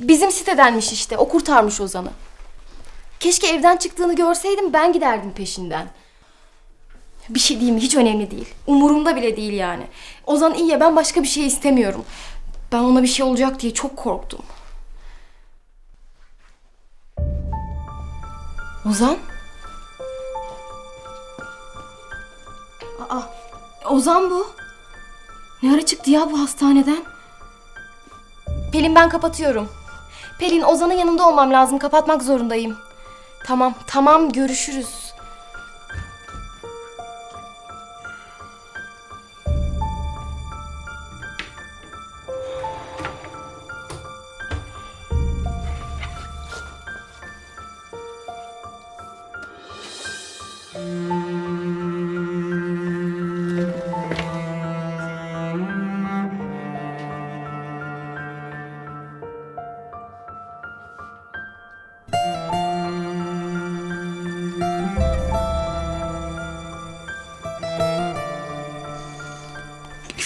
Bizim sitedenmiş işte. O kurtarmış Ozan'ı. Keşke evden çıktığını görseydim ben giderdim peşinden. Bir şey mi? Hiç önemli değil. Umurumda bile değil yani. Ozan iyi ya ben başka bir şey istemiyorum. Ben ona bir şey olacak diye çok korktum. Ozan? Aa, Ozan bu. Ne ara çıktı ya bu hastaneden? Pelin ben kapatıyorum. Pelin Ozan'ın yanında olmam lazım. Kapatmak zorundayım. Tamam, tamam görüşürüz.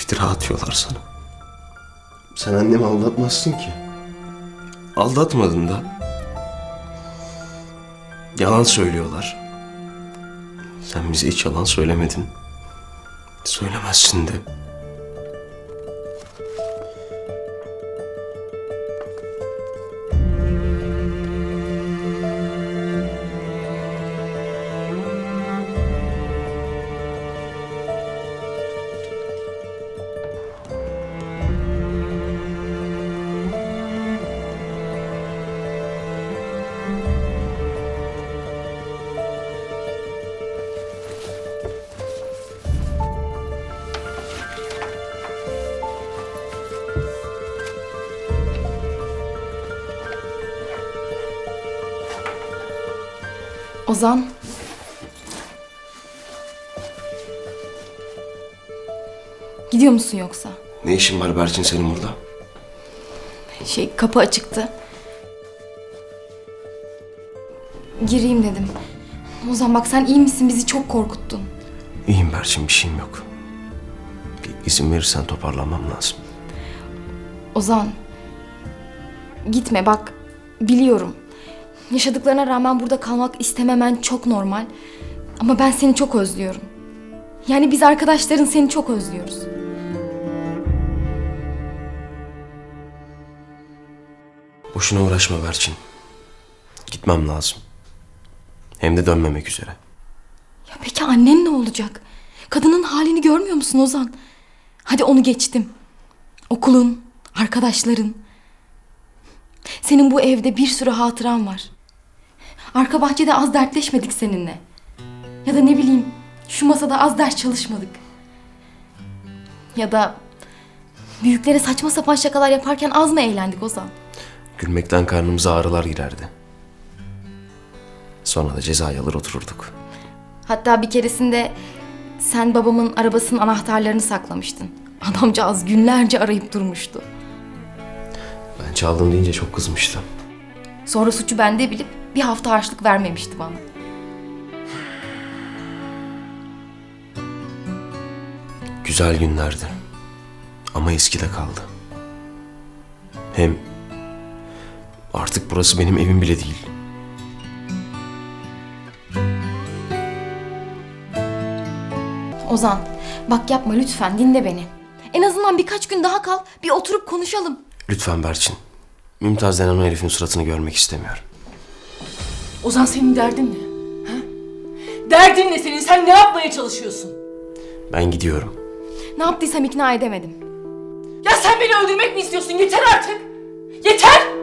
İftira atıyorlar sana. Sen annemi aldatmazsın ki. Aldatmadın da. Yalan söylüyorlar. Sen bize hiç yalan söylemedin. Söylemezsin de. Ozan. Gidiyor musun yoksa? Ne işin var Berçin senin burada? Şey kapı açıktı. Gireyim dedim. Ozan bak sen iyi misin? Bizi çok korkuttun. İyiyim Berçin bir şeyim yok. Bir izin verirsen toparlanmam lazım. Ozan. Gitme bak. Biliyorum. Yaşadıklarına rağmen burada kalmak istememen çok normal. Ama ben seni çok özlüyorum. Yani biz arkadaşların seni çok özlüyoruz. Boşuna uğraşma Berçin. Gitmem lazım. Hem de dönmemek üzere. Ya peki annen ne olacak? Kadının halini görmüyor musun Ozan? Hadi onu geçtim. Okulun, arkadaşların. Senin bu evde bir sürü hatıran var. Arka bahçede az dertleşmedik seninle. Ya da ne bileyim şu masada az ders çalışmadık. Ya da büyüklere saçma sapan şakalar yaparken az mı eğlendik Ozan? Gülmekten karnımıza ağrılar girerdi. Sonra da cezayı alır otururduk. Hatta bir keresinde sen babamın arabasının anahtarlarını saklamıştın. Adamcağız günlerce arayıp durmuştu. Ben çaldım deyince çok kızmıştı. Sonra suçu bende bilip bir hafta harçlık vermemişti bana. Güzel günlerdi. Ama eskide kaldı. Hem artık burası benim evim bile değil. Ozan, bak yapma lütfen dinle beni. En azından birkaç gün daha kal, bir oturup konuşalım. Lütfen Berçin. Mümtaz denen o herifin suratını görmek istemiyorum. Ozan senin derdin ne? Ha? Derdin ne senin? Sen ne yapmaya çalışıyorsun? Ben gidiyorum. Ne yaptıysam ikna edemedim. Ya sen beni öldürmek mi istiyorsun? Yeter artık! Yeter! Yeter!